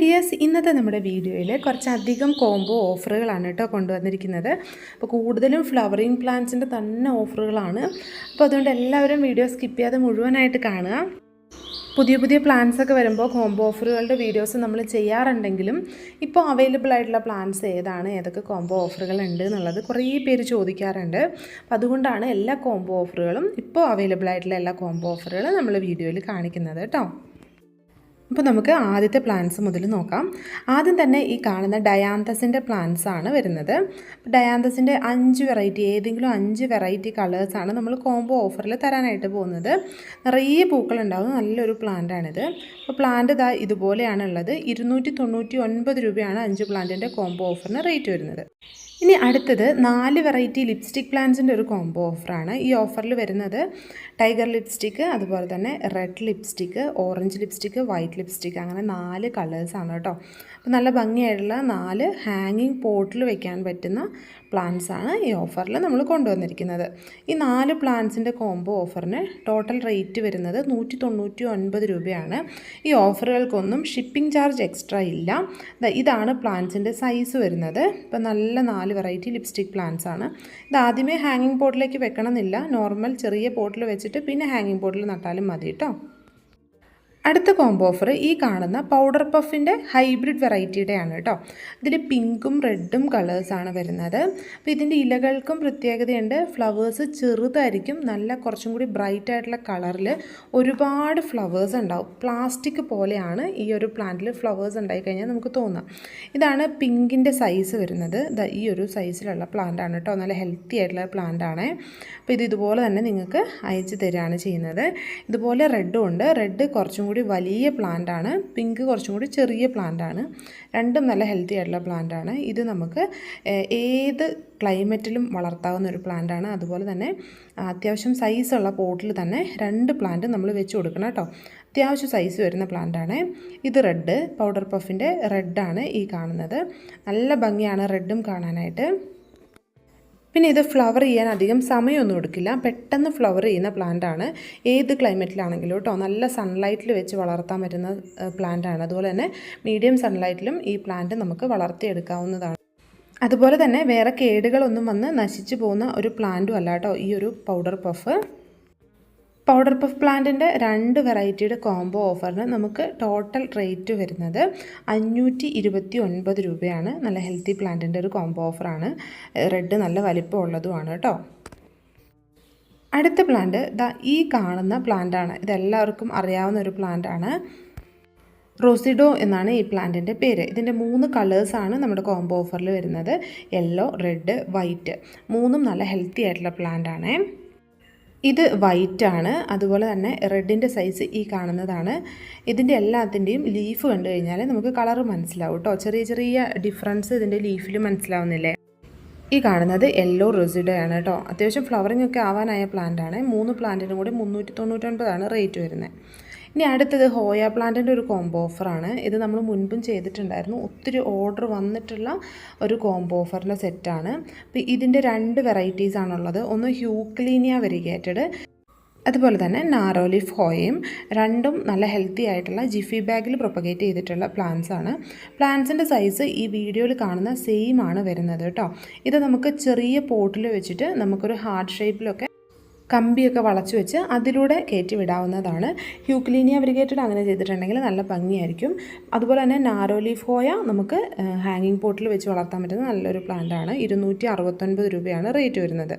Dears ഇന്നത്തെ നമ്മുടെ വീഡിയോയിൽ കുറച്ചധികം കോംബോ ഓഫറുകളാണ് കേട്ടോ കൊണ്ടുവന്നിരിക്കുന്നത്. അപ്പോൾ കൂടുതലും ഫ്ലവറിങ് പ്ലാന്റ്സിന്റെ തന്നെ ഓഫറുകളാണ് അപ്പോൾ അതുകൊണ്ട് എല്ലാവരും വീഡിയോ സ്കിപ്പ് ചെയ്യാതെ മുഴുവനായിട്ട് കാണുക. പുതിയ പുതിയ പ്ലാൻസ് ഒക്കെ വരുമ്പോൾ കോംബോ ഓഫറുകളുടെ വീഡിയോസ് നമ്മൾ ചെയ്യാറുണ്ടെങ്കിലും ഇപ്പോൾ അവൈലബിൾ ആയിട്ടുള്ള പ്ലാൻസ് ഏതാണ് ഏതൊക്കെ കോംബോ ഓഫറുകൾ ഉണ്ട് എന്നുള്ളത് കുറേ പേര് ചോദിക്കാറുണ്ട്. അപ്പോൾ അതുകൊണ്ടാണ് എല്ലാ കോംബോ ഓഫറുകളും ഇപ്പോൾ അവൈലബിൾ ആയിട്ടുള്ള എല്ലാ കോംബോ ഓഫറുകളും നമ്മൾ വീഡിയോയിൽ കാണിക്കുന്നത് കേട്ടോ. അപ്പോൾ നമുക്ക് ആദ്യത്തെ പ്ലാന്റ്സ് മുതൽ നോക്കാം. ആദ്യം തന്നെ ഈ കാണുന്ന ഡയാന്തസിന്റെ പ്ലാന്റ്സ് ആണ് വരുന്നത്. ഡയാന്തസിന്റെ അഞ്ച് വെറൈറ്റി ഏതെങ്കിലും അഞ്ച് വെറൈറ്റി കളേഴ്സാണ് നമ്മൾ കോംബോ ഓഫറിൽ തരാനായിട്ട് പോകുന്നത്. നിറയെ പൂക്കളുണ്ടാകുന്ന നല്ലൊരു പ്ലാന്റാണിത് അപ്പോൾ പ്ലാന്റ് ഇതാ ഇതുപോലെയാണുള്ളത് ഇരുന്നൂറ്റി തൊണ്ണൂറ്റി ഒൻപത് രൂപയാണ് അഞ്ച് പ്ലാന്റിന്റെ കോംബോ ഓഫറിന് റേറ്റ് വരുന്നത്. ഇനി അടുത്തത് നാല് വെറൈറ്റി ലിപ്സ്റ്റിക് പ്ലാൻസിന്റെ ഒരു കോംബോ ഓഫറാണ് ഈ ഓഫറിൽ വരുന്നത് ടൈഗർ ലിപ്സ്റ്റിക്ക് അതുപോലെ തന്നെ red lipstick orange lipstick white lipstick അങ്ങനെ നാല് കളേഴ്സാണ് കേട്ടോ. അപ്പോൾ നല്ല ഭംഗിയായിട്ടുള്ള നാല് ഹാങ്ങിങ് പോട്ടിൽ വെക്കാൻ പറ്റുന്ന പ്ലാന്റ്സ് ആണ് ഈ ഓഫറിൽ നമ്മൾ കൊണ്ടുവന്നിരിക്കുന്നത്. ഈ നാല് പ്ലാൻസിന്റെ കോംബോ ഓഫറിന് ടോട്ടൽ റേറ്റ് വരുന്നത് നൂറ്റി തൊണ്ണൂറ്റി ഒൻപത് രൂപയാണ്. ഈ ഓഫറുകൾക്കൊന്നും ഷിപ്പിംഗ് ചാർജ് എക്സ്ട്രാ ഇല്ല. ഇതാണ് പ്ലാൻസിന്റെ സൈസ് വരുന്നത്. ഇപ്പം നല്ല നാല് വെറൈറ്റി ലിപ്സ്റ്റിക് പ്ലാൻസ് ആണ്. ഇത് ആദ്യമേ ഹാങ്ങിങ് പോട്ടിലേക്ക് വെക്കണമെന്നില്ല. നോർമൽ ചെറിയ പോട്ടിൽ വെച്ചിട്ട് പിന്നെ ഹാങ്ങിങ് പോട്ടിൽ നട്ടാലും മതി കേട്ടോ അടുത്ത കോംബോ ഓഫർ ഈ കാണുന്ന പൗഡർ പഫിന്റെ ഹൈബ്രിഡ് വെറൈറ്റിയുടെയാണ് കേട്ടോ ഇതിൽ പിങ്കും റെഡും കളേഴ്സാണ് വരുന്നത്. അപ്പോൾ ഇതിന്റെ ഇലകൾക്കും പ്രത്യേകതയുണ്ട്. ഫ്ലവേഴ്സ് ചെറുതായിരിക്കും. നല്ല കുറച്ചും കൂടി ബ്രൈറ്റ് ആയിട്ടുള്ള കളറിൽ ഒരുപാട് ഫ്ലവേഴ്സ് ഉണ്ടാവും. പ്ലാസ്റ്റിക് പോലെയാണ് ഈ ഒരു പ്ലാന്റിൽ ഫ്ലവേഴ്സ് ഉണ്ടായി കഴിഞ്ഞാൽ നമുക്ക് തോന്നാം. ഇതാണ് പിങ്കിന്റെ സൈസ് വരുന്നത്. ഈ ഒരു സൈസിലുള്ള പ്ലാന്റ് ആണ് കേട്ടോ നല്ല ഹെൽത്തി ആയിട്ടുള്ള പ്ലാന്റ് ആണ്. അപ്പോൾ ഇത് ഇതുപോലെ തന്നെ നിങ്ങൾക്ക് അയച്ചു തരികയാണ് ചെയ്യുന്നത്. ഇതുപോലെ റെഡും ഉണ്ട്. റെഡ് കുറച്ചും കൂടി വലിയ പ്ലാന്റ് ആണ് പിങ്ക് കുറച്ചും കൂടി ചെറിയ പ്ലാന്റ് ആണ് രണ്ടും നല്ല ഹെൽത്തി ആയിട്ടുള്ള പ്ലാന്റ് ആണ് ഇത് നമുക്ക് ഏത് ക്ലൈമറ്റിലും വളർത്താവുന്ന ഒരു പ്ലാന്റ് ആണ് അതുപോലെ തന്നെ അത്യാവശ്യം സൈസുള്ള പോട്ടിൽ തന്നെ രണ്ട് പ്ലാന്റ് നമ്മൾ വെച്ച് കൊടുക്കണം കേട്ടോ. അത്യാവശ്യം സൈസ് വരുന്ന പ്ലാന്റ് ആണ് ഇത് റെഡ് പൗഡർ പഫിന്റെ ആണ് ഈ കാണുന്നത്. നല്ല ഭംഗിയാണ് റെഡും കാണാനായിട്ട്. പിന്നെ ഇത് ഫ്ലവർ ചെയ്യാൻ അധികം സമയമൊന്നും എടുക്കില്ല. പെട്ടെന്ന് ഫ്ലവർ ചെയ്യുന്ന പ്ലാന്റ് ആണ്. ഏത് ക്ലൈമറ്റിലാണെങ്കിലും കേട്ടോ നല്ല സൺലൈറ്റിൽ വെച്ച് വളർത്താൻ പറ്റുന്ന പ്ലാന്റ് ആണ്. അതുപോലെ തന്നെ മീഡിയം സൺലൈറ്റിലും ഈ പ്ലാന്റ് നമുക്ക് വളർത്തിയെടുക്കാവുന്നതാണ്. അതുപോലെ തന്നെ വേറെ കേടുകളൊന്നും വന്ന് നശിച്ചു പോകുന്ന ഒരു പ്ലാന്റും അല്ല കേട്ടോ ഈ ഒരു പൗഡർ പഫ് പൗഡർ പഫ് പ്ലാന്റിന്റെ രണ്ട് വെറൈറ്റിയുടെ കോംബോ ഓഫറിന് നമുക്ക് ടോട്ടൽ റേറ്റ് വരുന്നത് അഞ്ഞൂറ്റി ഇരുപത്തി ഒൻപത് രൂപയാണ്. നല്ല ഹെൽത്തി പ്ലാന്റിന്റെ ഒരു കോംബോ ഓഫറാണ് റെഡ് നല്ല വലിപ്പം ഉള്ളതുമാണ് കേട്ടോ. അടുത്ത പ്ലാന്റ് ദാ ഈ കാണുന്ന പ്ലാന്റാണ് ഇതെല്ലാവർക്കും അറിയാവുന്ന ഒരു പ്ലാന്റാണ് റോസിഡോ എന്നാണ് ഈ പ്ലാന്റിന്റെ പേര്. ഇതിന്റെ മൂന്ന് കളേഴ്സാണ് നമ്മുടെ കോംബോ ഓഫറിൽ വരുന്നത്. യെല്ലോ റെഡ് വൈറ്റ് മൂന്നും നല്ല ഹെൽത്തി ആയിട്ടുള്ള പ്ലാന്റ് ആണേ ഇത് വൈറ്റ് ആണ്. അതുപോലെ തന്നെ റെഡിന്റെ സൈസ് ഈ കാണുന്നതാണ്. ഇതിന്റെ എല്ലാത്തിന്റെയും ലീഫ് കണ്ടു കഴിഞ്ഞാൽ നമുക്ക് കളർ മനസ്സിലാവും കേട്ടോ ചെറിയ ചെറിയ ഡിഫറൻസ് ഇതിന്റെ ലീഫിൽ മനസ്സിലാവുന്നില്ലേ? ഈ കാണുന്നത് യെല്ലോ റെസിഡോ ആണ് കേട്ടോ അത്യാവശ്യം ഫ്ലവറിംഗ് ഒക്കെ ആവാനായ പ്ലാന്റ് ആണ്. മൂന്ന് പ്ലാന്റിനും കൂടി മുന്നൂറ്റി തൊണ്ണൂറ്റൊൻപതാണ് റേറ്റ് വരുന്നത് ഇനി അടുത്തത് ഹോയ പ്ലാന്റിന്റെ ഒരു കോംബോ ഓഫറാണ് ഇത് നമ്മൾ മുൻപും ചെയ്തിട്ടുണ്ടായിരുന്നു. ഒത്തിരി ഓർഡർ വന്നിട്ടുള്ള ഒരു കോംബോ ഓഫറിന്റെ സെറ്റാണ് അപ്പോൾ ഇതിന്റെ രണ്ട് വെറൈറ്റീസ് ആണുള്ളത്. ഒന്ന് ഹ്യൂക്ലീനിയ വെരിഗേറ്റഡ് അതുപോലെ തന്നെ നാരോലിഫ് ഹോയയും. രണ്ടും നല്ല ഹെൽത്തി ആയിട്ടുള്ള ജിഫി ബാഗിൽ പ്രൊപ്പഗേറ്റ് ചെയ്തിട്ടുള്ള പ്ലാന്റ്സ് ആണ്. പ്ലാന്റ്സിന്റെ സൈസ് ഈ വീഡിയോയിൽ കാണുന്ന സെയിം ആണ് വരുന്നത് കേട്ടോ ഇത് നമുക്ക് ചെറിയ പോട്ടിൽ വെച്ചിട്ട് നമുക്കൊരു ഹാർട്ട് ഷേപ്പിലൊക്കെ കമ്പിയൊക്കെ വളച്ചു വെച്ച് അതിലൂടെ കയറ്റി വിടാവുന്നതാണ്. ഹ്യൂക്ലീനിയ ബ്രിഗേറ്റഡ് അങ്ങനെ ചെയ്തിട്ടുണ്ടെങ്കിൽ നല്ല ഭംഗിയായിരിക്കും. അതുപോലെ തന്നെ നാരോലീഫ് ഹോയ നമുക്ക് ഹാങ്ങിങ് പോട്ടിൽ വെച്ച് വളർത്താൻ പറ്റുന്ന നല്ലൊരു പ്ലാന്റാണ് ഇരുന്നൂറ്റി അറുപത്തൊൻപത് രൂപയാണ് റേറ്റ് വരുന്നത്.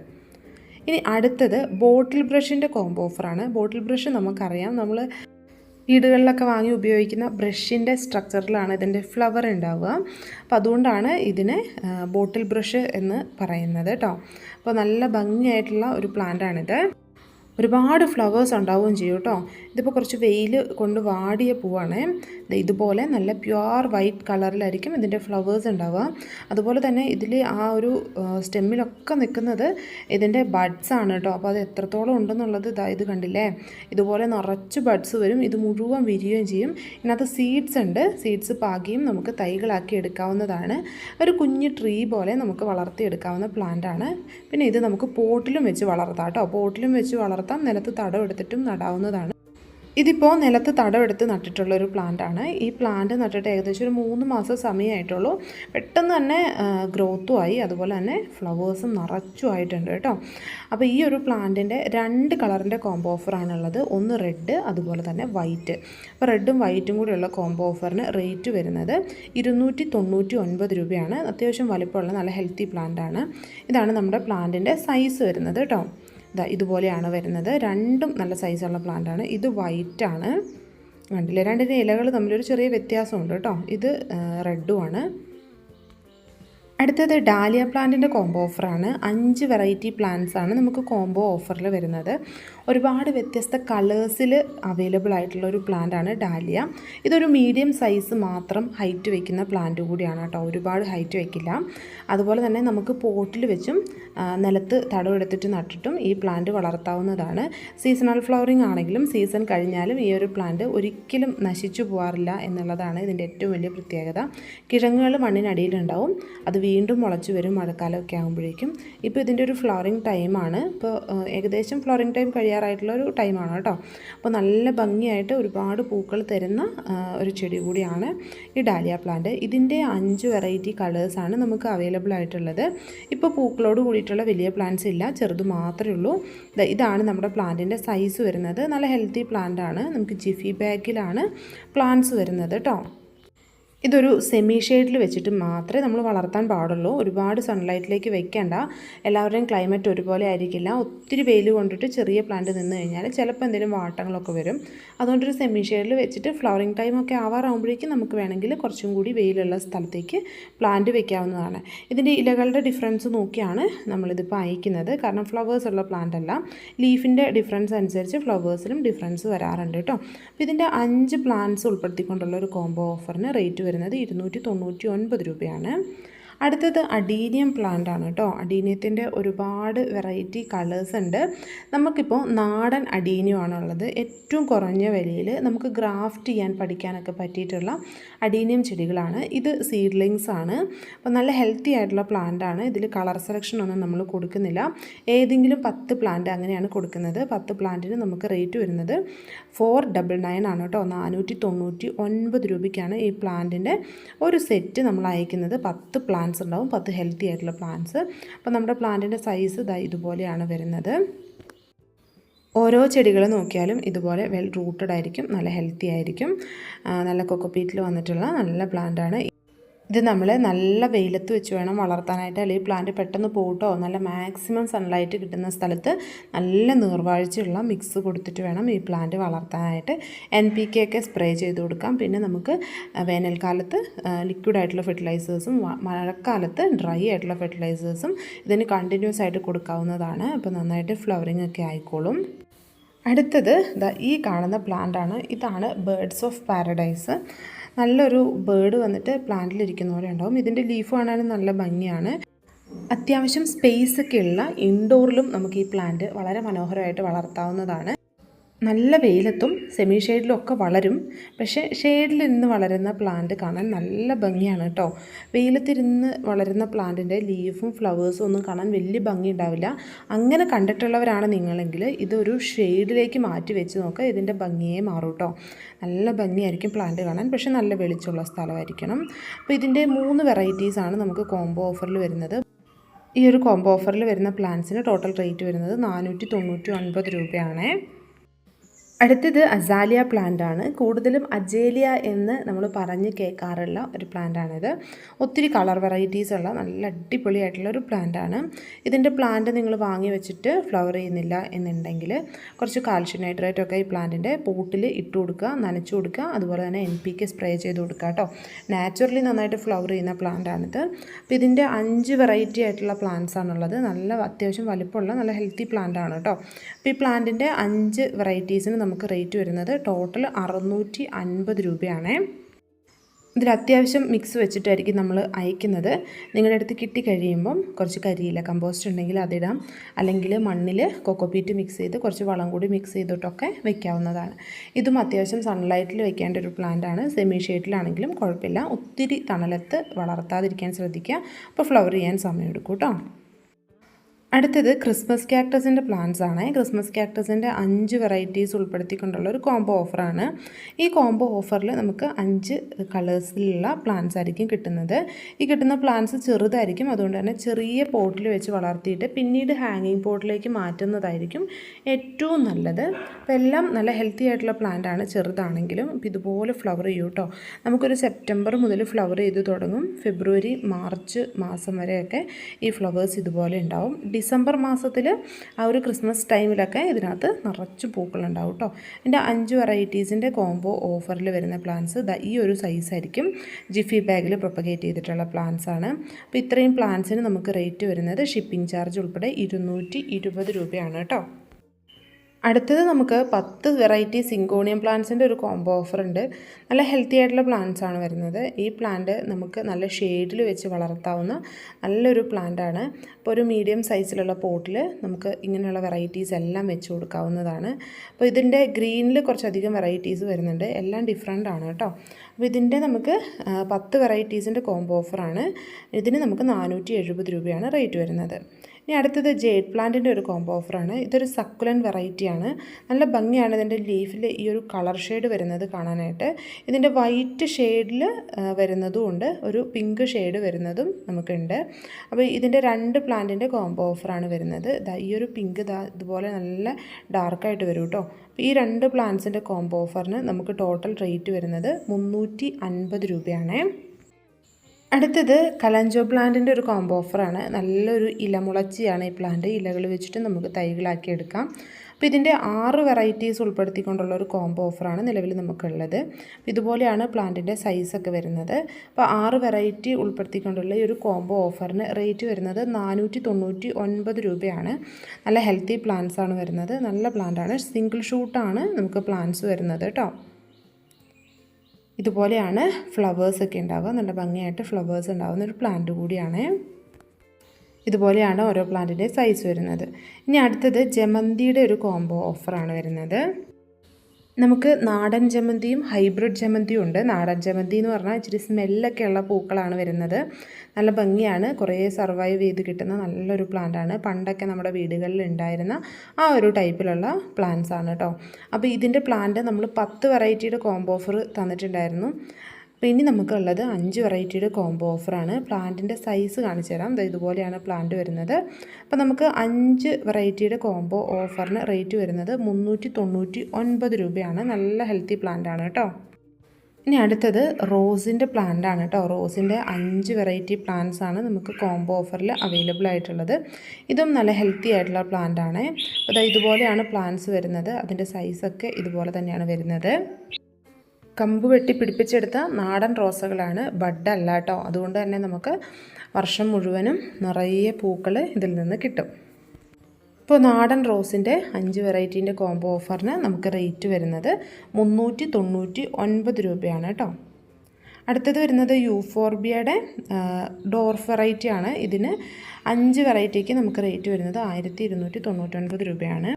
ഇനി അടുത്തത് ബോട്ടിൽ ബ്രഷിന്റെ കോംബോ ഓഫറാണ് ബോട്ടിൽ ബ്രഷ് നമുക്കറിയാം. നമ്മൾ വീടുകളിലൊക്കെ വാങ്ങി ഉപയോഗിക്കുന്ന ബ്രഷിന്റെ സ്ട്രക്ചറിലാണ് ഇതിന്റെ ഫ്ലവർ ഉണ്ടാവുക. അപ്പോൾ അതുകൊണ്ടാണ് ഇതിനെ ബോട്ടിൽ ബ്രഷ് എന്ന് പറയുന്നത് കേട്ടോ. അപ്പോൾ നല്ല ഭംഗിയായിട്ടുള്ള ഒരു പ്ലാന്റാണിത് ഒരുപാട് ഫ്ലവേഴ്സ് ഉണ്ടാവുകയും ചെയ്യും കേട്ടോ. ഇതിപ്പോൾ കുറച്ച് വെയിൽ കൊണ്ട് വാടിയ പൂവാണ്. ഇതുപോലെ നല്ല പ്യുവർ വൈറ്റ് കളറിലായിരിക്കും ഇതിന്റെ ഫ്ലവേഴ്സ് ഉണ്ടാവുക. അതുപോലെ തന്നെ ഇതിൽ ആ ഒരു സ്റ്റെമ്മിലൊക്കെ നിൽക്കുന്നത് ഇതിന്റെ ബഡ്സ് ആണ് കേട്ടോ. അപ്പോൾ അത് എത്രത്തോളം ഉണ്ടെന്നുള്ളത് ഇതാ ഇത് കണ്ടില്ലേ? ഇതുപോലെ നിറച്ച് ബഡ്സ് വരും. ഇത് മുഴുവൻ വിരിയുകയും ചെയ്യും. ഇതിനകത്ത് സീഡ്സ് ഉണ്ട്. സീഡ്സ് പാകിയും നമുക്ക് തൈകളാക്കി എടുക്കാവുന്നതാണ്. ഒരു കുഞ്ഞ് ട്രീ പോലെ നമുക്ക് വളർത്തിയെടുക്കാവുന്ന പ്ലാന്റ് ആണ്. പിന്നെ ഇത് നമുക്ക് പോട്ടിലും വെച്ച് വളർത്താം കേട്ടോ. പോട്ടിലും വെച്ച് വളർത്താം. നിലത്ത് തടം എടുത്തിട്ടും നടാവുന്നതാണ്. ഇതിപ്പോൾ നിലത്ത് തടമെടുത്ത് നട്ടിട്ടുള്ള ഒരു പ്ലാന്റ് ആണ്. ഈ പ്ലാന്റ് നട്ടിട്ട് ഏകദേശം ഒരു മൂന്ന് മാസം സമയമായിട്ടുള്ളൂ പെട്ടെന്ന് തന്നെ ഗ്രോത്തും ആയി. അതുപോലെ തന്നെ ഫ്ലവേഴ്സും നിറച്ചും ആയിട്ടുണ്ട് കേട്ടോ. അപ്പോൾ ഈ ഒരു പ്ലാന്റിന്റെ രണ്ട് കളറിന്റെ കോംബോ ഓഫറാണുള്ളത് ഒന്ന് റെഡ് അതുപോലെ തന്നെ വൈറ്റ് അപ്പോൾ റെഡും വൈറ്റും കൂടിയുള്ള കോംബോ ഓഫറിന് റേറ്റ് വരുന്നത് ഇരുന്നൂറ്റി തൊണ്ണൂറ്റി ഒൻപത് രൂപയാണ്. അത്യാവശ്യം വലിപ്പമുള്ള നല്ല ഹെൽത്തി പ്ലാന്റ് ആണ്. ഇതാണ് നമ്മുടെ പ്ലാന്റിന്റെ സൈസ് വരുന്നത് കേട്ടോ. ഇതുപോലെയാണ് വരുന്നത്. രണ്ടും നല്ല സൈസുള്ള പ്ലാന്റാണ് ഇത് വൈറ്റാണ് കണ്ടില്ലേ? രണ്ടിന്റെ ഇലകൾ തമ്മിലൊരു ചെറിയ വ്യത്യാസമുണ്ട് കേട്ടോ. ഇത് റെഡുമാണ് അടുത്തത് ഡാലിയ പ്ലാന്റിന്റെ കോംബോ ഓഫറാണ്. അഞ്ച് വെറൈറ്റി പ്ലാന്റ്സ് ആണ് നമുക്ക് കോംബോ ഓഫറിൽ വരുന്നത്. ഒരുപാട് വ്യത്യസ്ത കളേഴ്സിൽ അവൈലബിൾ ആയിട്ടുള്ള ഒരു പ്ലാന്റ് ആണ് ഡാലിയ. ഇതൊരു മീഡിയം സൈസ് മാത്രം ഹൈറ്റ് വയ്ക്കുന്ന പ്ലാന്റ് കൂടിയാണ് കേട്ടോ. ഒരുപാട് ഹൈറ്റ് വയ്ക്കില്ല. അതുപോലെ തന്നെ നമുക്ക് പോട്ടിൽ വെച്ചും നിലത്ത് തടവ് എടുത്തിട്ട് നട്ടിട്ടും ഈ പ്ലാന്റ് വളർത്താവുന്നതാണ്. സീസണൽ ഫ്ലവറിങ് ആണെങ്കിലും സീസൺ കഴിഞ്ഞാലും ഈ ഒരു പ്ലാന്റ് ഒരിക്കലും നശിച്ചു പോകാറില്ല എന്നുള്ളതാണ് ഇതിന്റെ ഏറ്റവും വലിയ പ്രത്യേകത. കിഴങ്ങുകൾ മണ്ണിനടിയിലുണ്ടാവും. അത് വീണ്ടും മുളച്ചു വരും മഴക്കാലമൊക്കെ ആകുമ്പോഴേക്കും ഇപ്പോൾ ഇതിന്റെ ഒരു ഫ്ലവറിങ് ടൈമാണ് ഇപ്പോൾ ഏകദേശം ഫ്ലവറിങ് ടൈം കഴിയാറായിട്ടുള്ള ഒരു ടൈമാണ് കേട്ടോ. അപ്പോൾ നല്ല ഭംഗിയായിട്ട് ഒരുപാട് പൂക്കൾ തരുന്ന ഒരു ചെടി കൂടിയാണ് ഈ ഡാലിയ പ്ലാന്റ് ഇതിന്റെ അഞ്ച് വെറൈറ്റി കളേഴ്സാണ് നമുക്ക് അവൈലബിൾ ആയിട്ടുള്ളത്. ഇപ്പോൾ പൂക്കളോട് കൂടിയിട്ടുള്ള വലിയ പ്ലാന്റ്സ് ഇല്ല ചെറുത് മാത്രമേ ഉള്ളൂ. ഇതാണ് നമ്മുടെ പ്ലാന്റിന്റെ സൈസ് വരുന്നത്. നല്ല ഹെൽത്തി പ്ലാന്റ് ആണ്. നമുക്ക് ജിഫി ബാഗിലാണ് പ്ലാന്റ്സ് വരുന്നത് കേട്ടോ. ഇതൊരു സെമി ഷെയ്ഡിൽ വെച്ചിട്ട് മാത്രമേ നമ്മൾ വളർത്താൻ പാടുള്ളൂ. ഒരുപാട് സൺലൈറ്റിലേക്ക് വെക്കേണ്ട. എല്ലാവരുടെയും ക്ലൈമറ്റ് ഒരുപോലെ ആയിരിക്കില്ല. ഒത്തിരി വെയിൽ കൊണ്ടിട്ട് ചെറിയ പ്ലാന്റ് നിന്ന് കഴിഞ്ഞാൽ ചിലപ്പോൾ എന്തെങ്കിലും വാട്ടങ്ങളൊക്കെ വരും. അതുകൊണ്ടൊരു സെമി ഷെയ്ഡിൽ വെച്ചിട്ട് ഫ്ലവറിങ് ടൈമൊക്കെ ആവാറാകുമ്പോഴേക്കും നമുക്ക് വേണമെങ്കിൽ കുറച്ചും കൂടി വെയിലുള്ള സ്ഥലത്തേക്ക് പ്ലാന്റ് വെക്കാവുന്നതാണ്. ഇതിന്റെ ഇലകളുടെ ഡിഫറൻസ് നോക്കിയാണ് നമ്മളിതിപ്പോൾ അയക്കുന്നത്. കാരണം ഫ്ലവേഴ്സ് ഉള്ള പ്ലാന്റ് അല്ല. ലീഫിന്റെ ഡിഫറൻസ് അനുസരിച്ച് ഫ്ലവേഴ്സിലും ഡിഫറൻസ് വരാറുണ്ട് കേട്ടോ. അപ്പോൾ ഇതിന്റെ അഞ്ച് പ്ലാന്റ്സ് ഉൾപ്പെടുത്തിക്കൊണ്ടുള്ള ഒരു കോംബോ ഓഫറിന് റേറ്റ് വരുന്നത് ഇരുന്നൂറ്റി തൊണ്ണൂറ്റി ഒൻപത് രൂപയാണ്. അടുത്തത് അഡീനിയം പ്ലാന്റ് ആണ് കേട്ടോ അഡീനിയത്തിന്റെ ഒരുപാട് വെറൈറ്റി കളേഴ്സ് ഉണ്ട്. നമുക്കിപ്പോൾ നാടൻ അഡീനിയമാണുള്ളത് ഏറ്റവും കുറഞ്ഞ വിലയിൽ നമുക്ക് ഗ്രാഫ്റ്റ് ചെയ്യാൻ പഠിക്കാനൊക്കെ പറ്റിയിട്ടുള്ള അഡീനിയം ചെടികളാണ്. ഇത് സീഡ്ലിങ്സ് ആണ്. അപ്പോൾ നല്ല ഹെൽത്തി ആയിട്ടുള്ള പ്ലാന്റ് ആണ്. ഇതിൽ കളർ സെലക്ഷൻ ഒന്നും നമ്മൾ കൊടുക്കുന്നില്ല. ഏതെങ്കിലും പത്ത് പ്ലാന്റ് അങ്ങനെയാണ് കൊടുക്കുന്നത്. പത്ത് പ്ലാന്റിന് നമുക്ക് റേറ്റ് വരുന്നത് ഫോർ ഡബിൾ നയൻ ആണ് കേട്ടോ നാനൂറ്റി തൊണ്ണൂറ്റി ഒൻപത് രൂപയ്ക്കാണ് ഈ പ്ലാന്റിന്റെ ഒരു സെറ്റ് നമ്മൾ അയക്കുന്നത്. പത്ത് പ്ലാന്റ്സ് ഉണ്ടാവും. പത്ത് ഹെൽത്തി ആയിട്ടുള്ള പ്ലാന്റ്സ് അപ്പോൾ നമ്മുടെ പ്ലാന്റിന്റെ സൈസ് ഇതാ ഇതുപോലെയാണ് വരുന്നത്. ഓരോ ചെടികൾ നോക്കിയാലും ഇതുപോലെ വെൽ റൂട്ടഡ് ആയിരിക്കും നല്ല ഹെൽത്തി ആയിരിക്കും. നല്ല കൊക്കോപ്പീറ്റിൽ വന്നിട്ടുള്ള നല്ല പ്ലാന്റ് ആണ് ഇത് നമ്മൾ നല്ല വെയിലത്ത് വെച്ച് വേണം വളർത്താനായിട്ട്. അല്ലെങ്കിൽ പ്ലാന്റ് പെട്ടെന്ന് പോട്ടോ? നല്ല മാക്സിമം സൺലൈറ്റ് കിട്ടുന്ന സ്ഥലത്ത് നല്ല നീർവാഴ്ചയുള്ള മിക്സ് കൊടുത്തിട്ട് വേണം ഈ പ്ലാന്റ് വളർത്താനായിട്ട്. എൻ പി കെ ഒക്കെ സ്പ്രേ ചെയ്ത് കൊടുക്കാം. പിന്നെ നമുക്ക് വേനൽക്കാലത്ത് ലിക്വിഡ് ആയിട്ടുള്ള ഫെർട്ടിലൈസേഴ്സും മഴക്കാലത്ത് ഡ്രൈ ആയിട്ടുള്ള ഫെർട്ടിലൈസേഴ്സും ഇതിന് കണ്ടിന്യൂസ് ആയിട്ട് കൊടുക്കാവുന്നതാണ്. അപ്പോൾ നന്നായിട്ട് ഫ്ലവറിങ് ഒക്കെ ആയിക്കോളും. അടുത്തത് ഈ കാണുന്ന പ്ലാന്റാണ് ഇതാണ് ബേർഡ്സ് ഓഫ് പാരഡൈസ് നല്ലൊരു ബേർഡ് വന്നിട്ട് പ്ലാന്റിലിരിക്കുന്ന പോലെ ഉണ്ടാവും. ഇതിന്റെ ലീഫ് കാണാനും നല്ല ഭംഗിയാണ്. അത്യാവശ്യം സ്പേസ് ഒക്കെ ഉള്ള ഇൻഡോറിലും നമുക്ക് ഈ പ്ലാന്റ് വളരെ മനോഹരമായിട്ട് വളർത്താവുന്നതാണ്. നല്ല വെയിലത്തും സെമി ഷെയ്ഡിലും ഒക്കെ വളരും. പക്ഷേ ഷെയ്ഡിൽ നിന്ന് വളരുന്ന പ്ലാന്റ് കാണാൻ നല്ല ഭംഗിയാണ് കേട്ടോ വെയിലത്തിരുന്ന് വളരുന്ന പ്ലാന്റിന്റെ ലീഫും ഫ്ലവേഴ്സും ഒന്നും കാണാൻ വലിയ ഭംഗി ഉണ്ടാവില്ല. അങ്ങനെ കണ്ടിട്ടുള്ളവരാണ് നിങ്ങളെങ്കിൽ ഇതൊരു ഷെയ്ഡിലേക്ക് മാറ്റി വെച്ച് നോക്കുക ഇതിന്റെ ഭംഗിയെ മാറും കേട്ടോ നല്ല ഭംഗിയായിരിക്കും പ്ലാന്റ് കാണാൻ പക്ഷേ നല്ല വെളിച്ചമുള്ള സ്ഥലമായിരിക്കണം. അപ്പോൾ ഇതിന്റെ മൂന്ന് വെറൈറ്റീസാണ് നമുക്ക് കോംബോ ഓഫറിൽ വരുന്നത്. ഈ ഒരു കോംബോ ഓഫറിൽ വരുന്ന പ്ലാന്റ്സിന് ടോട്ടൽ റേറ്റ് വരുന്നത് നാനൂറ്റി തൊണ്ണൂറ്റി ഒൻപത് രൂപയാണേ. അടുത്തത് അസാലിയ പ്ലാന്റ് ആണ്. കൂടുതലും അജേലിയ എന്ന് നമ്മൾ പറഞ്ഞ് കേൾക്കാറുള്ള ഒരു പ്ലാന്റ് ആണിത്. ഒത്തിരി കളർ വെറൈറ്റീസ് ഉള്ള നല്ല അടിപൊളിയായിട്ടുള്ള ഒരു പ്ലാന്റ് ആണ്. ഇതിന്റെ പ്ലാന്റ് നിങ്ങൾ വാങ്ങി വെച്ചിട്ട് ഫ്ലവർ ചെയ്യുന്നില്ല എന്നുണ്ടെങ്കിൽ കുറച്ച് കാൽഷ്യം നൈട്രേറ്റ് ഒക്കെ ഈ പ്ലാന്റിന്റെ പോട്ടിൽ ഇട്ട് കൊടുക്കുക നനച്ചു കൊടുക്കുക. അതുപോലെ തന്നെ എൻ പി കെ സ്പ്രേ ചെയ്ത് കൊടുക്കുക കേട്ടോ. നാച്ചുറലി നന്നായിട്ട് ഫ്ലവർ ചെയ്യുന്ന പ്ലാന്റ് ആണിത്. അപ്പോൾ ഇതിന്റെ അഞ്ച് വെറൈറ്റി ആയിട്ടുള്ള പ്ലാന്റ്സ് ആണുള്ളത്. നല്ല അത്യാവശ്യം വലിപ്പമുള്ള നല്ല ഹെൽത്തി പ്ലാന്റ് ആണ് കേട്ടോ. അപ്പോൾ ഈ പ്ലാന്റിന്റെ അഞ്ച് വെറൈറ്റീസിന് നമുക്ക് റേറ്റ് വരുന്നത് ടോട്ടൽ അറുന്നൂറ്റി അൻപത് രൂപയാണേ. ഇതിൽ അത്യാവശ്യം മിക്സ് വെച്ചിട്ടായിരിക്കും നമ്മൾ അയക്കുന്നത്. നിങ്ങളുടെ അടുത്ത് കിട്ടിക്കഴിയുമ്പം കുറച്ച് കരിയില കമ്പോസ്റ്റ് ഉണ്ടെങ്കിൽ അതിടാം അല്ലെങ്കിൽ മണ്ണിൽ കൊക്കോപീറ്റ് മിക്സ് ചെയ്ത് കുറച്ച് വളം കൂടി മിക്സ് ചെയ്തിട്ടൊക്കെ വെക്കാവുന്നതാണ്. ഇതും അത്യാവശ്യം സൺലൈറ്റിൽ വെക്കേണ്ട ഒരു പ്ലാന്റ് ആണ്. സെമി ഷെയ്ഡിലാണെങ്കിലും കുഴപ്പമില്ല. ഒത്തിരി തണലത്ത് വളർത്താതിരിക്കാൻ ശ്രദ്ധിക്കുക. അപ്പോൾ ഫ്ലവർ ചെയ്യാൻ സമയം എടുക്കും കേട്ടോ. അടുത്തത് ക്രിസ്മസ് ക്യാക്ടസിന്റെ പ്ലാന്റ്സ് ആണ്. ക്രിസ്മസ് ക്യാക്ടസിന്റെ അഞ്ച് വെറൈറ്റീസ് ഉൾപ്പെടുത്തിക്കൊണ്ടുള്ള ഒരു കോംബോ ഓഫറാണ് ഈ കോംബോ ഓഫറിൽ നമുക്ക് അഞ്ച് കളേഴ്സിലുള്ള പ്ലാന്റ്സ് ആയിരിക്കും കിട്ടുന്നത്. ഈ കിട്ടുന്ന പ്ലാന്റ്സ് ചെറുതായിരിക്കും. അതുകൊണ്ട് തന്നെ ചെറിയ പോട്ടിൽ വെച്ച് വളർത്തിയിട്ട് പിന്നീട് ഹാങ്ങിങ് പോട്ടിലേക്ക് മാറ്റുന്നതായിരിക്കും ഏറ്റവും നല്ലത്. അപ്പോൾ എല്ലാം നല്ല ഹെൽത്തി ആയിട്ടുള്ള പ്ലാന്റ് ആണ് ചെറുതാണെങ്കിലും അപ്പോൾ ഇതുപോലെ ഫ്ലവർ ചെയ്യും കേട്ടോ നമുക്കൊരു സെപ്റ്റംബർ മുതൽ ഫ്ലവർ ചെയ്ത് തുടങ്ങും. ഫെബ്രുവരി മാർച്ച് മാസം വരെയൊക്കെ ഈ ഫ്ലവേഴ്സ് ഇതുപോലെ ഉണ്ടാവും. ഡിസംബർ മാസത്തിൽ ആ ഒരു ക്രിസ്മസ് ടൈമിലൊക്കെ ഇതിനകത്ത് നിറച്ച് പൂക്കളുണ്ടാവും കേട്ടോ എന്റെ അഞ്ച് വെറൈറ്റീസിന്റെ കോംബോ ഓഫറിൽ വരുന്ന പ്ലാന്റ്സ് ഈ ഒരു സൈസായിരിക്കും ജിഫി ബാഗിൽ പ്രൊപ്പഗേറ്റ് ചെയ്തിട്ടുള്ള പ്ലാന്റ്സ് ആണ്. അപ്പോൾ ഇത്രയും പ്ലാന്റ്സിന് നമുക്ക് റേറ്റ് വരുന്നത് ഷിപ്പിംഗ് ചാർജ് ഉൾപ്പെടെ ഇരുന്നൂറ്റി രൂപയാണ് കേട്ടോ അടുത്തത് നമുക്ക് പത്ത് വെറൈറ്റി സിങ്കോണിയം പ്ലാന്റ്സിന്റെ ഒരു കോംബോ ഓഫർ ഉണ്ട്. നല്ല ഹെൽത്തി ആയിട്ടുള്ള പ്ലാന്റ്സ് ആണ് വരുന്നത്. ഈ പ്ലാന്റ് നമുക്ക് നല്ല ഷെയ്ഡിൽ വെച്ച് വളർത്താവുന്ന നല്ലൊരു പ്ലാന്റ് ആണ്. അപ്പോൾ ഒരു മീഡിയം സൈസിലുള്ള പോട്ടിൽ നമുക്ക് ഇങ്ങനെയുള്ള വെറൈറ്റീസ് എല്ലാം വെച്ച് കൊടുക്കാവുന്നതാണ്. അപ്പോൾ ഇതിന്റെ ഗ്രീനിൽ കുറച്ചധികം വെറൈറ്റീസ് വരുന്നുണ്ട്. എല്ലാം ഡിഫറെന്റ് ആണ് കേട്ടോ. അപ്പോൾ ഇതിന്റെ നമുക്ക് പത്ത് വെറൈറ്റീസിന്റെ കോംബോ ഓഫറാണ് ഇതിന് നമുക്ക് നാനൂറ്റി രൂപയാണ് റേറ്റ് വരുന്നത്. ഇനി അടുത്തത് ജേഡ് പ്ലാന്റിന്റെ ഒരു കോംബോ ഓഫറാണ് ഇതൊരു സക്കുലൻ വെറൈറ്റിയാണ് നല്ല ഭംഗിയാണ് ഇതിന്റെ ലീഫിൽ ഈ ഒരു കളർ ഷെയ്ഡ് വരുന്നത് കാണാനായിട്ട്. ഇതിന്റെ വൈറ്റ് ഷെയ്ഡിൽ വരുന്നതും ഉണ്ട്. ഒരു പിങ്ക് ഷെയ്ഡ് വരുന്നതും നമുക്കുണ്ട്. അപ്പോൾ ഇതിന്റെ രണ്ട് പ്ലാന്റിന്റെ കോംബോ ഓഫറാണ് വരുന്നത്. ഈ ഒരു പിങ്ക് ഇതുപോലെ നല്ല ഡാർക്കായിട്ട് വരും കേട്ടോ അപ്പോൾ ഈ രണ്ട് പ്ലാന്റ്സിന്റെ കോംബോ ഓഫറിന് നമുക്ക് ടോട്ടൽ റേറ്റ് വരുന്നത് മുന്നൂറ്റി അൻപത് രൂപയാണേ. അടുത്തത് കലഞ്ചോ പ്ലാന്റിന്റെ ഒരു കോംബോ ഓഫറാണ് നല്ലൊരു ഇലമുളച്ചിയാണ് ഈ പ്ലാന്റ് ഇലകൾ വെച്ചിട്ട് നമുക്ക് തൈകളാക്കി എടുക്കാം. അപ്പോൾ ഇതിന്റെ ആറ് വെറൈറ്റീസ് ഉൾപ്പെടുത്തിക്കൊണ്ടുള്ള ഒരു കോംബോ ഓഫറാണ് നിലവിൽ നമുക്കുള്ളത്. ഇതുപോലെയാണ് പ്ലാന്റിന്റെ സൈസൊക്കെ വരുന്നത്. അപ്പോൾ ആറ് വെറൈറ്റി ഉൾപ്പെടുത്തിക്കൊണ്ടുള്ള ഈ ഒരു കോംബോ ഓഫറിന് റേറ്റ് വരുന്നത് നാനൂറ്റി തൊണ്ണൂറ്റി ഒൻപത് രൂപയാണ്. നല്ല ഹെൽത്തി പ്ലാന്റ്സ് ആണ് വരുന്നത്. നല്ല പ്ലാന്റാണ് സിംഗിൾ ഷൂട്ടാണ് നമുക്ക് പ്ലാന്റ്സ് വരുന്നത് കേട്ടോ ഇതുപോലെയാണ് ഫ്ലവേഴ്സൊക്കെ ഉണ്ടാവുക. നല്ല ഭംഗിയായിട്ട് ഫ്ലവേഴ്സ് ഉണ്ടാകുന്ന ഒരു പ്ലാന്റ് കൂടിയാണ്. ഇതുപോലെയാണ് ഓരോ പ്ലാന്റിന്റെ സൈസ് വരുന്നത്. ഇനി അടുത്തത് ജമന്തിയുടെ ഒരു കോംബോ ഓഫറാണ് വരുന്നത്. നമുക്ക് നാടൻ ജമന്തിയും ഹൈബ്രിഡ് ജമന്തിയും ഉണ്ട്. നാടൻ ജമന്തി എന്ന് പറഞ്ഞാൽ ഇച്ചിരി സ്മെല്ലൊക്കെ ഉള്ള പൂക്കളാണ് വരുന്നത്. നല്ല ഭംഗിയാണ്. കുറേ സർവൈവ് ചെയ്ത് കിട്ടുന്ന നല്ലൊരു പ്ലാന്റാണ് പണ്ടൊക്കെ നമ്മുടെ വീടുകളിൽ ഉണ്ടായിരുന്ന ആ ഒരു ടൈപ്പിലുള്ള പ്ലാന്റ്സ് ആണ് കേട്ടോ അപ്പോൾ ഇതിന്റെ പ്ലാന്റ് നമ്മൾ പത്ത് വെറൈറ്റിയുടെ കോംബോ ഓഫർ തന്നിട്ടുണ്ടായിരുന്നു. അപ്പോൾ ഇനി നമുക്കുള്ളത് അഞ്ച് വെറൈറ്റിയുടെ കോംബോ ഓഫറാണ്. പ്ലാന്റിന്റെ സൈസ് കാണിച്ചു തരാം. ഇതുപോലെയാണ് പ്ലാന്റ് വരുന്നത്. അപ്പോൾ നമുക്ക് അഞ്ച് വെറൈറ്റിയുടെ കോംബോ ഓഫറിന് റേറ്റ് വരുന്നത് മുന്നൂറ്റി രൂപയാണ്. നല്ല ഹെൽത്തി പ്ലാന്റ് ആണ് കേട്ടോ. ഇനി അടുത്തത് റോസിന്റെ പ്ലാന്റ് ആണ് കേട്ടോ. റോസിന്റെ അഞ്ച് വെറൈറ്റി പ്ലാന്റ്സ് ആണ് നമുക്ക് കോംബോ ഓഫറിൽ അവൈലബിൾ ആയിട്ടുള്ളത്. ഇതും നല്ല ഹെൽത്തി ആയിട്ടുള്ള പ്ലാന്റ് ആണ് അപ്പോൾ ഇതുപോലെയാണ് പ്ലാന്റ്സ് വരുന്നത്. അതിന്റെ സൈസൊക്കെ ഇതുപോലെ തന്നെയാണ് വരുന്നത്. കമ്പ് വെട്ടി പിടിപ്പിച്ചെടുത്ത നാടൻ റോസകളാണ് ബഡ് അല്ല കേട്ടോ അതുകൊണ്ട് തന്നെ നമുക്ക് വർഷം മുഴുവനും നിറയെ പൂക്കൾ ഇതിൽ നിന്ന് കിട്ടും. ഇപ്പോൾ നാടൻ റോസിന്റെ അഞ്ച് വെറൈറ്റീന്റെ കോംബോ ഓഫറിന് നമുക്ക് റേറ്റ് വരുന്നത് മുന്നൂറ്റി തൊണ്ണൂറ്റി ഒൻപത് രൂപയാണ് കേട്ടോ അടുത്തത് വരുന്നത് യൂഫോർബിയയുടെ ഡോർഫ് വെറൈറ്റി ആണ് ഇതിന് അഞ്ച് വെറൈറ്റിക്ക് നമുക്ക് റേറ്റ് വരുന്നത് ആയിരത്തി ഇരുന്നൂറ്റി തൊണ്ണൂറ്റൊൻപത് രൂപയാണ്.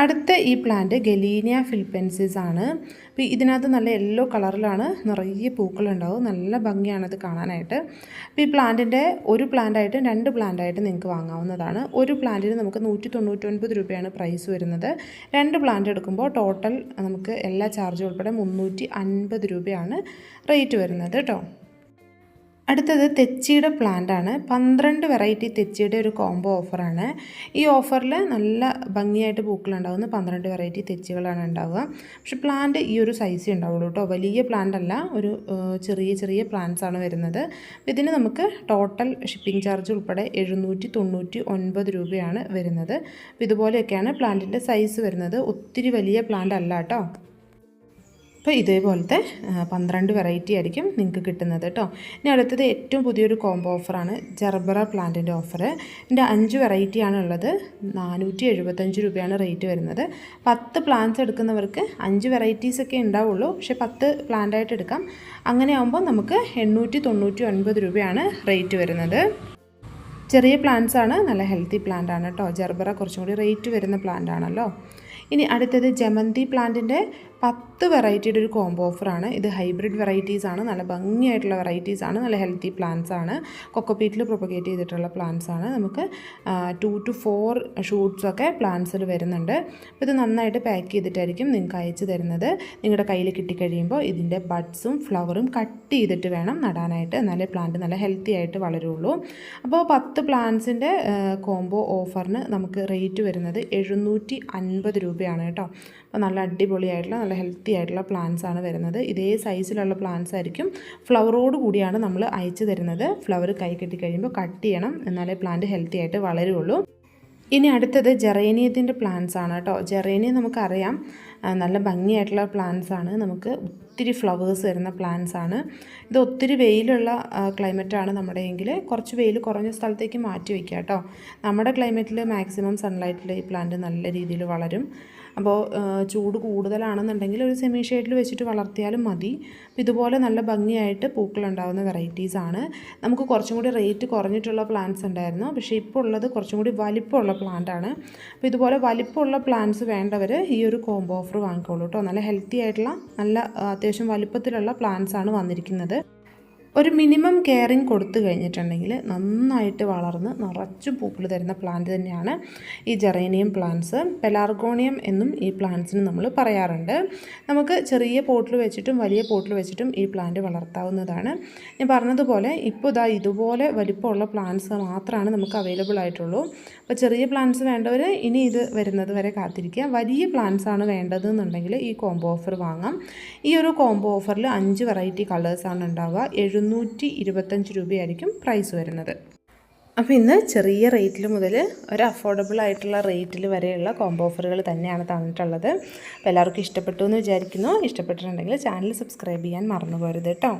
അടുത്ത ഈ പ്ലാന്റ് ഗലീനിയ ഫിലിപ്പൻസിസ് ആണ്. അപ്പോൾ ഇതിനകത്ത് നല്ല യെല്ലോ കളറിലാണ് നിറയെ പൂക്കളുണ്ടാവും നല്ല ഭംഗിയാണ് ഇത് കാണാനായിട്ട്. അപ്പോൾ ഈ പ്ലാന്റിന്റെ ഒരു പ്ലാന്റായിട്ടും രണ്ട് പ്ലാന്റായിട്ടും നിങ്ങൾക്ക് വാങ്ങാവുന്നതാണ്. ഒരു പ്ലാന്റിന് നമുക്ക് നൂറ്റി തൊണ്ണൂറ്റൊൻപത് രൂപയാണ് പ്രൈസ് വരുന്നത്. രണ്ട് പ്ലാന്റ് എടുക്കുമ്പോൾ ടോട്ടൽ നമുക്ക് എല്ലാ ചാർജും ഉൾപ്പെടെ മുന്നൂറ്റി രൂപയാണ് റേറ്റ് വരുന്നത് കേട്ടോ അടുത്തത് തെച്ചിയുടെ പ്ലാന്റ് ആണ് പന്ത്രണ്ട് വെറൈറ്റി തെച്ചിയുടെ ഒരു കോംബോ ഓഫറാണ്. ഈ ഓഫറിൽ നല്ല ഭംഗിയായിട്ട് പൂക്കളുണ്ടാകുന്ന പന്ത്രണ്ട് വെറൈറ്റി തെച്ചികളാണ് ഉണ്ടാവുക. പക്ഷെ പ്ലാന്റ് ഈ ഒരു സൈസ് ഉണ്ടാവുള്ളൂ കേട്ടോ. വലിയ പ്ലാന്റ് അല്ല ഒരു ചെറിയ ചെറിയ പ്ലാന്റ്സ് ആണ് വരുന്നത് ഇതിന് നമുക്ക് ടോട്ടൽ ഷിപ്പിംഗ് ചാർജ് ഉൾപ്പെടെ എഴുന്നൂറ്റി തൊണ്ണൂറ്റി ഒൻപത് രൂപയാണ് വരുന്നത്. ഇതുപോലെയൊക്കെയാണ് പ്ലാന്റിന്റെ സൈസ് വരുന്നത്. ഒത്തിരി വലിയ പ്ലാന്റ് അല്ല കേട്ടോ. അപ്പോൾ ഇതേപോലത്തെ പന്ത്രണ്ട് വെറൈറ്റി ആയിരിക്കും നിങ്ങൾക്ക് കിട്ടുന്നത് കേട്ടോ ഇനി അടുത്തത് ഏറ്റവും പുതിയൊരു കോംബോ ഓഫറാണ് ജർബറ പ്ലാന്റിന്റെ ഓഫർ ഇതിന്റെ അഞ്ച് വെറൈറ്റിയാണ് ഉള്ളത്. നാനൂറ്റി എഴുപത്തഞ്ച് രൂപയാണ് റേറ്റ് വരുന്നത്. പത്ത് പ്ലാന്റ്സ് എടുക്കുന്നവർക്ക് അഞ്ച് വെറൈറ്റീസൊക്കെ ഉണ്ടാവുള്ളൂ. പക്ഷേ പത്ത് പ്ലാന്റായിട്ട് എടുക്കാം. അങ്ങനെ ആകുമ്പോൾ നമുക്ക് എണ്ണൂറ്റി തൊണ്ണൂറ്റി ഒൻപത് രൂപയാണ് റേറ്റ് വരുന്നത്. ചെറിയ പ്ലാന്റ്സ് ആണ് നല്ല ഹെൽത്തി പ്ലാന്റ് ആണ് കേട്ടോ ജർബറ കുറച്ചും കൂടി റേറ്റ് വരുന്ന പ്ലാന്റ് ആണല്ലോ. ഇനി അടുത്തത് ജമന്തി പ്ലാന്റിന്റെ പത്ത് വെറൈറ്റിയുടെ ഒരു കോംബോ ഓഫറാണ്. ഇത് ഹൈബ്രിഡ് വെറൈറ്റീസ് ആണ്. നല്ല ഭംഗിയായിട്ടുള്ള വെറൈറ്റീസ് ആണ്. നല്ല ഹെൽത്തി പ്ലാന്റ്സ് ആണ്. കൊക്കോപീറ്റിൽ പ്രൊപ്പഗേറ്റ് ചെയ്തിട്ടുള്ള പ്ലാന്റ്സ് ആണ്. നമുക്ക് ടു ടു ഫോർ ഷൂട്ട്സ് ഒക്കെ പ്ലാന്റ്സിൽ വരുന്നുണ്ട്. അപ്പോൾ ഇത് നന്നായിട്ട് പാക്ക് ചെയ്തിട്ടായിരിക്കും നിങ്ങൾക്ക് അയച്ചു തരുന്നത്. നിങ്ങളുടെ കയ്യിൽ കിട്ടിക്കഴിയുമ്പോൾ ഇതിന്റെ ബഡ്സും ഫ്ലവറും കട്ട് ചെയ്തിട്ട് വേണം നടാനായിട്ട്. എന്നാലേ പ്ലാന്റ് നല്ല ഹെൽത്തി ആയിട്ട് വളരുള്ളൂ. അപ്പോൾ പത്ത് പ്ലാന്റ്സിന്റെ കോംബോ ഓഫറിന് നമുക്ക് റേറ്റ് വരുന്നത് എഴുന്നൂറ്റി അൻപത് രൂപയാണ് കേട്ടോ. അപ്പോൾ നല്ല അടിപൊളിയായിട്ടുള്ള നല്ല ഹെൽത്തി ആയിട്ടുള്ള പ്ലാന്റ്സ് ആണ് വരുന്നത്. ഇതേ സൈസിലുള്ള പ്ലാന്റ്സ് ആയിരിക്കും. ഫ്ലവറോട് കൂടിയാണ് നമ്മൾ അയച്ചു തരുന്നത്. ഫ്ലവർ കൈ കെട്ടി കഴിയുമ്പോൾ കട്ട് ചെയ്യണം. എന്നാലേ പ്ലാന്റ് ഹെൽത്തി ആയിട്ട് വളരുള്ളൂ. ഇനി അടുത്തത് ജെറേനിയത്തിന്റെ പ്ലാന്റ്സ് ആണ് കേട്ടോ. ജെറേനിയം നമുക്കറിയാം. നല്ല ഭംഗിയായിട്ടുള്ള പ്ലാന്റ്സ് ആണ്. നമുക്ക് ഒത്തിരി ഫ്ലവേഴ്സ് വരുന്ന പ്ലാന്റ്സ് ആണ്. ഇത് ഒത്തിരി വെയിലുള്ള ക്ലൈമറ്റാണ് നമ്മുടെ എങ്കിൽ കുറച്ച് വെയിൽ കുറഞ്ഞ സ്ഥലത്തേക്ക് മാറ്റി വയ്ക്കുക കേട്ടോ. നമ്മുടെ ക്ലൈമറ്റിൽ മാക്സിമം സൺലൈറ്റിൽ ഈ പ്ലാന്റ് നല്ല രീതിയിൽ വളരും. അപ്പോൾ ചൂട് കൂടുതലാണെന്നുണ്ടെങ്കിൽ ഒരു സെമി ഷെയ്ഡിൽ വെച്ചിട്ട് വളർത്തിയാലും മതി. ഇതുപോലെ നല്ല ഭംഗിയായിട്ട് പൂക്കളുണ്ടാകുന്ന വെറൈറ്റീസ് ആണ്. നമുക്ക് കുറച്ചും കൂടി റേറ്റ് കുറഞ്ഞിട്ടുള്ള പ്ലാന്റ്സ് ഉണ്ടായിരുന്നു. പക്ഷേ ഇപ്പോൾ ഉള്ളത് കുറച്ചും കൂടി വലിപ്പമുള്ള പ്ലാന്റ് ആണ്. അപ്പോൾ ഇതുപോലെ വലിപ്പമുള്ള പ്ലാന്റ്സ് വേണ്ടവർ ഈ ഒരു കോംബോ ഓഫർ വാങ്ങിക്കോളൂ കേട്ടോ. നല്ല ഹെൽത്തി ആയിട്ടുള്ള നല്ല അത്യാവശ്യം വലിപ്പത്തിലുള്ള പ്ലാന്റ്സ് ആണ് വന്നിരിക്കുന്നത്. ഒരു മിനിമം കെയറിങ് കൊടുത്തു കഴിഞ്ഞിട്ടുണ്ടെങ്കിൽ നന്നായിട്ട് വളർന്ന് നിറച്ച് പൂക്കൾ തരുന്ന പ്ലാന്റ് തന്നെയാണ് ഈ ജെറേനിയം പ്ലാന്റ്സ് പെലാർഗോണിയം എന്നും ഈ പ്ലാന്റ്സിന് നമ്മൾ പറയാറുണ്ട്. നമുക്ക് ചെറിയ പോട്ടിൽ വെച്ചിട്ടും വലിയ പോട്ടിൽ വെച്ചിട്ടും ഈ പ്ലാന്റ് വളർത്താവുന്നതാണ്. ഞാൻ പറഞ്ഞതുപോലെ ഇപ്പോൾ ഇതാ ഇതുപോലെ വലിപ്പമുള്ള പ്ലാന്റ്സ് മാത്രമാണ് നമുക്ക് അവൈലബിൾ ആയിട്ടുള്ളൂ. അപ്പോൾ ചെറിയ പ്ലാന്റ്സ് വേണ്ടവർ ഇനി ഇത് വരുന്നത് വരെ കാത്തിരിക്കുക. വലിയ പ്ലാന്റ്സ് ആണ് വേണ്ടതെന്നുണ്ടെങ്കിൽ ഈ കോംബോ ഓഫർ വാങ്ങാം. ഈ ഒരു കോംബോ ഓഫറിൽ അഞ്ച് വെറൈറ്റി കളേഴ്സാണ് ഉണ്ടാവുക. എഴുന്നൂറ്റി ഇരുപത്തഞ്ച് രൂപയായിരിക്കും പ്രൈസ് വരുന്നത്. അപ്പോൾ ഇന്ന് ചെറിയ റേറ്റിൽ മുതൽ ഒരു അഫോർഡബിൾ ആയിട്ടുള്ള റേറ്റിൽ വരെയുള്ള കോംബോ ഓഫറുകൾ തന്നെയാണ് തന്നിട്ടുള്ളത്. അപ്പോൾ എല്ലാവർക്കും ഇഷ്ടപ്പെട്ടു എന്ന് വിചാരിക്കുന്നു. ഇഷ്ടപ്പെട്ടിട്ടുണ്ടെങ്കിൽ ചാനൽ സബ്സ്ക്രൈബ് ചെയ്യാൻ മറന്നു പോരുത് കേട്ടോ